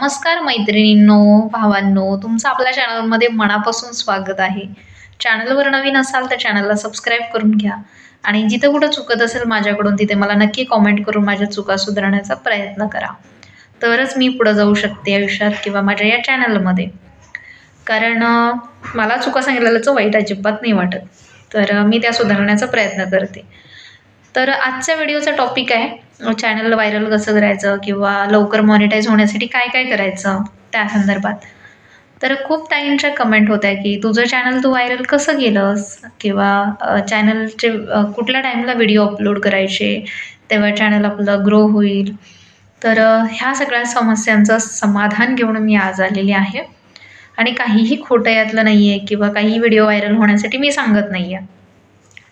नमस्कार मैत्रिणींनो भावांनो तुमचं आपल्या चॅनलमध्ये मनापासून स्वागत आहे. चॅनलवर नवीन असाल तर चॅनलला सबस्क्राईब करून घ्या. आणि जिथं कुठं चुकत असेल माझ्याकडून तिथे मला नक्की कॉमेंट करून माझ्या चुका सुधारण्याचा प्रयत्न करा. तरच मी पुढं जाऊ शकते आयुष्यात किंवा माझ्या या चॅनलमध्ये. कारण मला चुका सांगितलेल्याचं वाईट अजिबात नाही वाटत. तर मी त्या सुधारण्याचा प्रयत्न करते. तर आजच्या व्हिडिओचा टॉपिक आहे चॅनल व्हायरल कसं करायचं किंवा लवकर मॉनिटाईज होण्यासाठी काय काय करायचं त्या संदर्भात. तर खूप ताईंच्या कमेंट होत्या की तुझं चॅनल तू व्हायरल कसं केलंस? किंवा चॅनलचे कुठल्या टाईमला व्हिडिओ अपलोड करायचे? तेव्हा चॅनल आपलं ग्रो होईल. तर ह्या सगळ्या समस्यांचं समाधान घेऊन मी आज आलेली आहे. आणि काहीही खोटं यातलं नाही आहे किंवा काही व्हिडिओ व्हायरल होण्यासाठी मी सांगत नाही आहे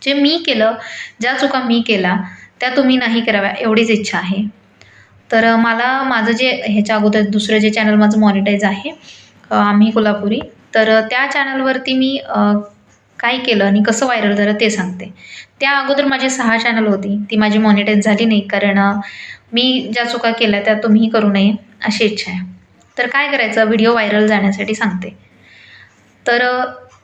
जे मी केलं ज्या चुका मी केला त्या तुम्ही नाही कराव्या एवढीच इच्छा आहे. तर मला माझं जे ह्याच्या अगोदर दुसरं जे चॅनल माझं मॉनिटाईज आहे आम्ही कोल्हापुरी तर त्या चॅनलवरती मी काय केलं आणि कसं व्हायरल झालं ते सांगते. त्या अगोदर माझी सहा चॅनल होती ती माझी मॉनिटाईज झाली नाही कारण मी ज्या चुका केल्या त्या तुम्ही करू नये अशी इच्छा आहे. तर काय करायचं व्हिडिओ व्हायरल जाण्यासाठी सांगते. तर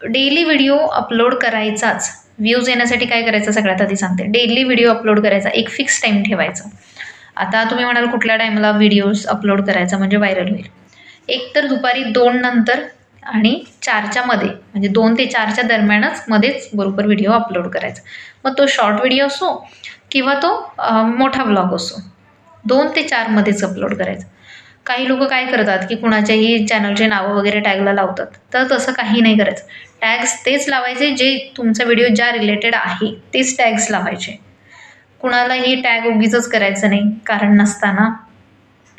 डेली व्हिडिओ अपलोड करायचाच. व्ह्यूज येण्यासाठी काय करायचं सगळ्यात आधी सांगते. डेली व्हिडिओ अपलोड करायचा. एक फिक्स टाईम ठेवायचा. आता तुम्ही म्हणाल कुठल्या टाईमला व्हिडिओज अपलोड करायचा म्हणजे व्हायरल होईल. एक तर दुपारी दोन नंतर आणि चारच्या मध्ये म्हणजे दोन ते चारच्या दरम्यानच मध्येच बरोबर व्हिडिओ अपलोड करायचा. मग तो शॉर्ट व्हिडिओ असो किंवा तो मोठा ब्लॉग असो दोन ते चारमध्येच अपलोड करायचा. काही लोक काय करतात की कुणाच्याही चॅनलचे नावं वगैरे टॅगला लावतात. तर तसं काही नाही करायचं. टॅग्स तेच लावायचे जे तुमचा व्हिडिओ ज्या रिलेटेड आहे तेच टॅग्स लावायचे. कुणालाही टॅग उगीच करायचं नाही कारण नसताना.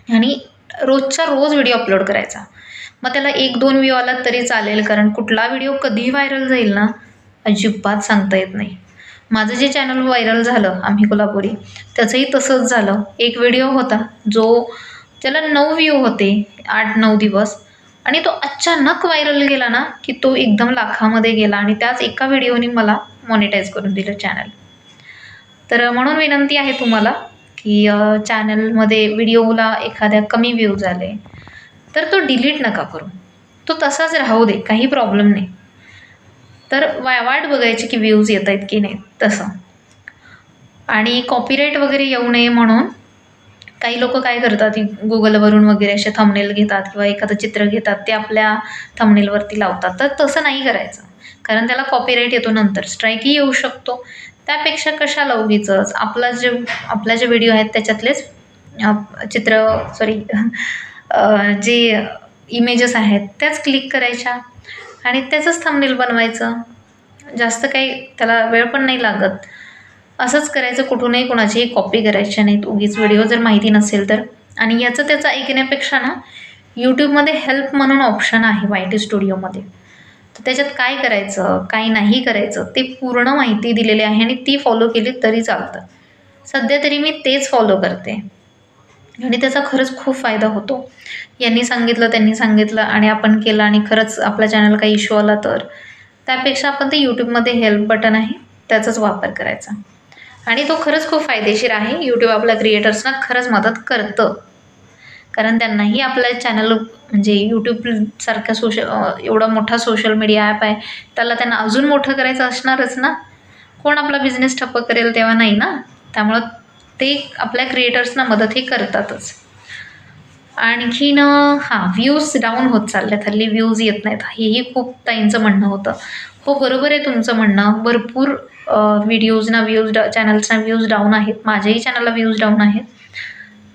आणि रोजच्या रोज व्हिडिओ अपलोड करायचा. मग त्याला एक दोन व्ह्यू आला तरी चालेल कारण कुठला व्हिडिओ कधी व्हायरल जाईल ना अजिबात सांगता येत नाही. माझं जे चॅनल व्हायरल झालं आम्ही कोल्हापुरी त्याचंही तसंच झालं. एक व्हिडिओ होता जो त्याला नऊ व्ह्यू होते आठ नऊ दिवस आणि तो अचानक व्हायरल गेला ना की तो एकदम लाखामध्ये गेला आणि त्याच एका व्हिडिओने मला मॉनिटाईज करून दिलं चॅनल तर म्हणून विनंती आहे तुम्हाला की चॅनलमध्ये व्हिडिओला एखाद्या कमी व्ह्यू आले तर तो डिलीट नका करू. तो तसाच राहू दे काही प्रॉब्लेम नाही. तर वा वाट बघायची की व्ह्यूज येत आहेत की नाही तसं. आणि कॉपीराईट वगैरे येऊ नये म्हणून काही लोक काय करतात गुगलवरून वगैरे असे थंबनेल घेतात किंवा एखादं चित्र घेतात ते आपल्या थंबनेलवरती लावतात. तर तसं नाही करायचं. कारण त्याला कॉपीराईट येतो नंतर. स्ट्राईकही येऊ शकतो. त्यापेक्षा कशाला उगीच आपला जे आपला जे व्हिडिओ आहेत त्याच्यातलेच चित्र सॉरी जे इमेजेस आहेत त्याच क्लिक करायच्या. आणि त्याचंच थंबनेल बनवायचं. जास्त काही त्याला वेळ पण नाही लागत. असंच करायचं कुठूनही कुणाचीही कॉपी करायची नाहीत. उगीच व्हिडिओ जर माहिती नसेल तर. आणि याचं त्याचं ऐकण्यापेक्षा ना यूट्यूबमध्ये हेल्प म्हणून ऑप्शन आहे वाय टी स्टुडिओमध्ये तर त्याच्यात काय करायचं काय नाही करायचं ते पूर्ण माहिती दिलेली आहे आणि ती फॉलो केली तरी चालतं. सध्या तरी मी तेच फॉलो करते. आणि त्याचा खरंच खूप फायदा होतो. यांनी सांगितलं त्यांनी सांगितलं आणि आपण केलं आणि खरंच आपल्या चॅनल काही इश्यू आला तर. त्यापेक्षा आपण ते यूट्यूबमध्ये हेल्प बटन आहे त्याचाच वापर करायचा. आणि तो खरंच खूप फायदेशीर आहे. यूट्यूब आपल्या क्रिएटर्सना खरंच मदत करतं. कारण त्यांनाही आपलं चॅनल म्हणजे यूट्यूबसारख्या सोशल एवढा मोठा सोशल मीडिया ॲप आहे. त्याला त्यांना अजून मोठं करायचं असणारच ना? कोण आपला बिझनेस ठप्प करेल तेव्हा नाही ना? त्यामुळं ते आपल्या क्रिएटर्सना मदतही करतातच. आणखीन हां व्ह्यूज डाऊन होत चालल्यात. हल्ली व्ह्यूज येत नाहीत. हेही खूप ताईंचं म्हणणं होतं. हो बरोबर आहे तुमचं म्हणणं. भरपूर व्हिडिओजना व्ह्यूज डा चॅनल्सना व्ह्यूज डाऊन आहेत. माझ्याही चॅनलला व्ह्यूज डाऊन आहेत.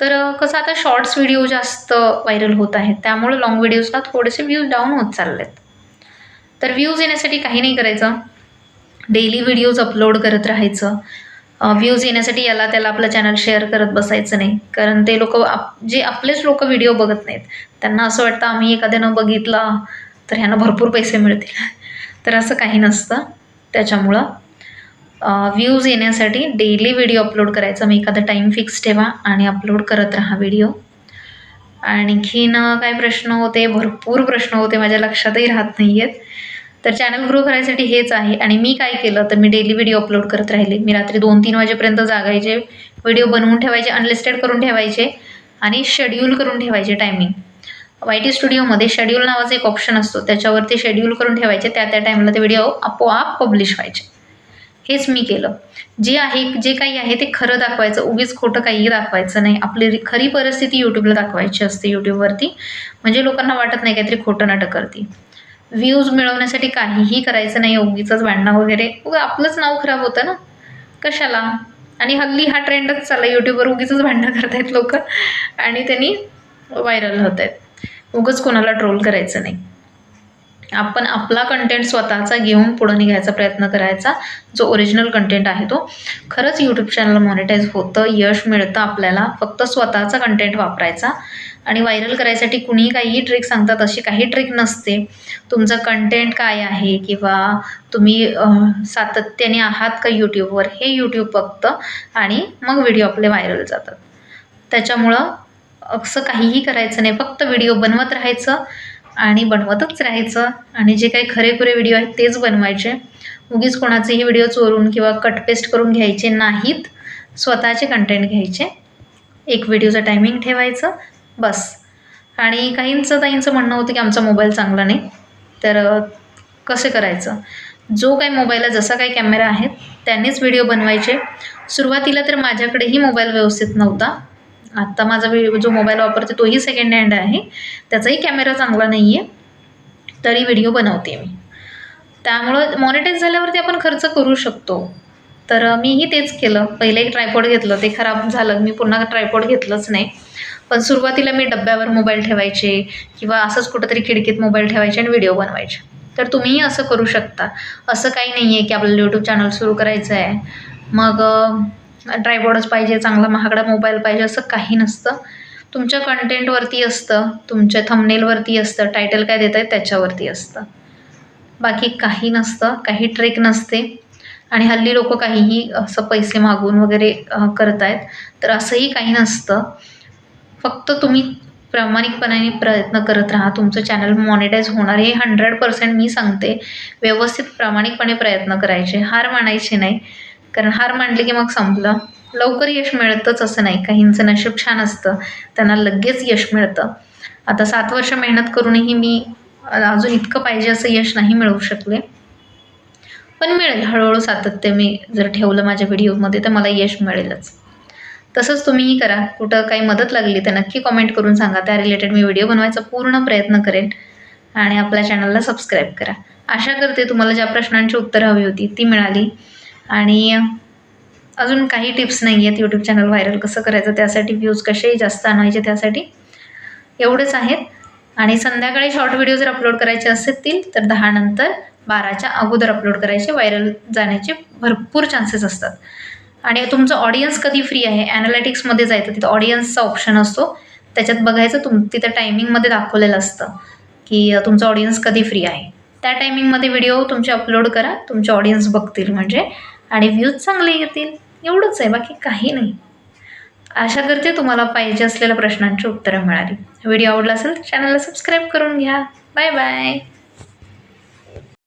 तर कसं आता शॉर्ट्स व्हिडिओ जास्त व्हायरल होत आहेत. त्यामुळे लॉंग व्हिडिओजला थोडेसे व्ह्यूज डाऊन होत चाललेत. तर व्ह्यूज येण्यासाठी काही नाही करायचं. डेली व्हिडिओज अपलोड करत राहायचं. व्ह्यूज येण्यासाठी याला त्याला आपलं चॅनल शेअर करत बसायचं नाही. कारण ते लोक आप जे आपलेच लोक व्हिडिओ बघत नाहीत. त्यांना असं वाटतं आम्ही एखाद्यानं बघितला तर ह्यांना भरपूर पैसे मिळतील. तर असं काही नसतं. त्याच्यामुळं व्ह्यूज येण्यासाठी डेली व्हिडिओ अपलोड करायचा. मी एखादा टाईम फिक्स ठेवा आणि अपलोड करत राहा व्हिडिओ आणखीन काय प्रश्न होते भरपूर प्रश्न होते माझ्या लक्षातही राहत नाही आहेत तर चॅनल ग्रो करायसाठी हेच आहे. आणि मी काय केलं तर मी डेली व्हिडिओ अपलोड करत राहिले. मी रात्री दोन तीन वाजेपर्यंत जागायचे व्हिडिओ बनवून ठेवायचे अनलिस्टेड करून ठेवायचे आणि शेड्यूल करून ठेवायचे टायमिंग वाय टी स्टुडिओमध्ये शेड्यूल नावाचा एक ऑप्शन असतो. त्याच्यावरती शेड्यूल करून ठेवायचे. त्या त्या टाईमला ते व्हिडिओ आपोआप पब्लिश व्हायचे. हेच मी केलं. जे आहे जे काही आहे ते खरं दाखवायचं. उगीच खोटं काहीही दाखवायचं नाही. आपली खरी परिस्थिती यूट्यूबला दाखवायची असते यूट्यूबवरती म्हणजे लोकांना वाटत नाही काहीतरी खोटं नाटक करते व्ह्यूज मिळवण्यासाठी काहीही करायचं नाही. उगीच भांडणं वगैरे. उगा आपलंच नाव खराब होतं ना? कशाला? आणि हल्ली हा ट्रेंडच चालला. यूट्यूबवर उगीच भांडणं करतायत लोक. आणि त्यांनी व्हायरल होत आहेत उगच कोणाला ट्रोल करायचं नाही. आपण आपला कंटेंट स्वतःचा घेऊन पुढं निघायचा प्रयत्न करायचा जो ओरिजिनल कंटेंट आहे तो. खरंच यूट्यूब चॅनल मॉनिटाईज होतं यश मिळतं आपल्याला फक्त स्वतःचा कंटेंट वापरायचा. आणि व्हायरल करायसाठी कुणीही काहीही ट्रिक सांगतात अशी काही ट्रिक नसते. तुमचं कंटेंट काय आहे किंवा तुम्ही सातत्याने आहात का यूट्यूबवर हे यूट्यूब बघतं आणि मग व्हिडिओ आपले व्हायरल जातात. त्याच्यामुळं असं काहीही करायचं नाही फक्त व्हिडिओ बनवत राहायचं आणि बनवतच राहायचं. आणि जे काही खरेखुरे व्हिडिओ आहेत तेच बनवायचे. उगीच कोणाचेही व्हिडिओ चोरून किंवा कटपेस्ट करून घ्यायचे नाहीत. स्वतःचे कंटेंट घ्यायचे. एक व्हिडिओचं टायमिंग ठेवायचं. बस. आणि काहींचं ताईंचं म्हणणं होतं की आमचा मोबाईल चांगला नाही. तर कसे कसं करायचं? जो काही मोबाईलला जसा काही कॅमेरा आहे त्यांनीच व्हिडिओ बनवायचे. सुरुवातीला तर माझ्याकडेही मोबाईल व्यवस्थित नव्हता. आत्ता माझा जो मोबाईल वापरते तोही सेकंड हँड आहे. त्याचाही कॅमेरा चांगला नाही आहे तरी व्हिडिओ बनवते मी. त्यामुळं मॉनिटाईज झाल्यावरती आपण खर्च करू शकतो. तर मीही तेच केलं. पहिले एक ट्रायपॉड घेतलं. ते खराब झालं. मी पुन्हा ट्रायपॉड घेतलंच नाही. पण सुरुवातीला मी डब्यावर मोबाईल ठेवायचे किंवा असंच कुठंतरी खिडकीत मोबाईल ठेवायचे आणि व्हिडिओ बनवायचे. तर तुम्हीही असं करू शकता. असं काही नाही आहे की आपल्याला यूट्यूब चॅनल सुरू करायचं आहे मग ट्रायपॉडच पाहिजे चांगला महागडा मोबाईल पाहिजे असं काही नसतं. तुमच्या कंटेंटवरती असतं तुमच्या थंबनेलवरती असतं टायटल काय देत आहे त्याच्यावरती असतं. बाकी काही नसतं काही ट्रिक नसते. आणि हल्ली लोक काहीही असं पैसे मागून वगैरे करत आहेत तर असंही काही नसतं. फक्त तुम्ही प्रामाणिकपणाने प्रयत्न करत राहा. तुमचं चॅनल मॉनिटाईज होणार हे हंड्रेड पर्सेंट मी सांगते. व्यवस्थित प्रामाणिकपणे प्रयत्न करायचे. हार मानायचे नाही. कारण हार मांडली की मग संपलं. लवकर यश मिळतच असं नाही. काहींचं नशीब छान असतं. त्यांना लगेच यश मिळतं. आता सात वर्ष मेहनत करूनही मी अजून इतकं पाहिजे असं यश नाही मिळवू शकले. पण मिळेल. हळूहळू सातत्य मी जर ठेवलं माझ्या व्हिडिओमध्ये तर मला यश मिळेलच. तसंच तुम्हीही करा. कुठं काही मदत लागली तर नक्की कॉमेंट करून सांगा. त्या रिलेटेड मी व्हिडिओ बनवायचा पूर्ण प्रयत्न करेन. आणि आपल्या चॅनलला सबस्क्राईब करा. आशा करते तुम्हाला ज्या प्रश्नांची उत्तरं हवी होती ती मिळाली. आणि अजून काही टिप्स नाही आहेत. यूट्यूब चॅनल व्हायरल कसं करायचं त्यासाठी व्ह्यूज कसेही जास्त आणायचे त्यासाठी एवढेच आहेत. आणि संध्याकाळी शॉर्ट व्हिडिओ जर अपलोड करायचे असतील तर दहा नंतर बाराच्या अगोदर अपलोड करायचे. व्हायरल जाण्याचे भरपूर चान्सेस असतात. आणि तुमचं ऑडियन्स कधी फ्री आहे? ॲनालिटिक्समध्ये जायचं तिथं ऑडियन्सचा ऑप्शन असतो. त्याच्यात बघायचं तुम तिथं टायमिंगमध्ये दाखवलेलं असतं की तुमचं ऑडियन्स कधी फ्री आहे. त्या टायमिंगमध्ये व्हिडिओ तुमचे अपलोड करा. तुमचे ऑडियन्स बघतील. म्हणजे आणि व्ह्यूज चांगले येतील एवढंच आहे बाकी काही नाही. आशा करते तुम्हाला पाहिजे असलेल्या प्रश्नांची उत्तरं मिळाली. व्हिडिओ आवडला असेल तर चॅनलला सबस्क्राईब करून घ्या. Bye bye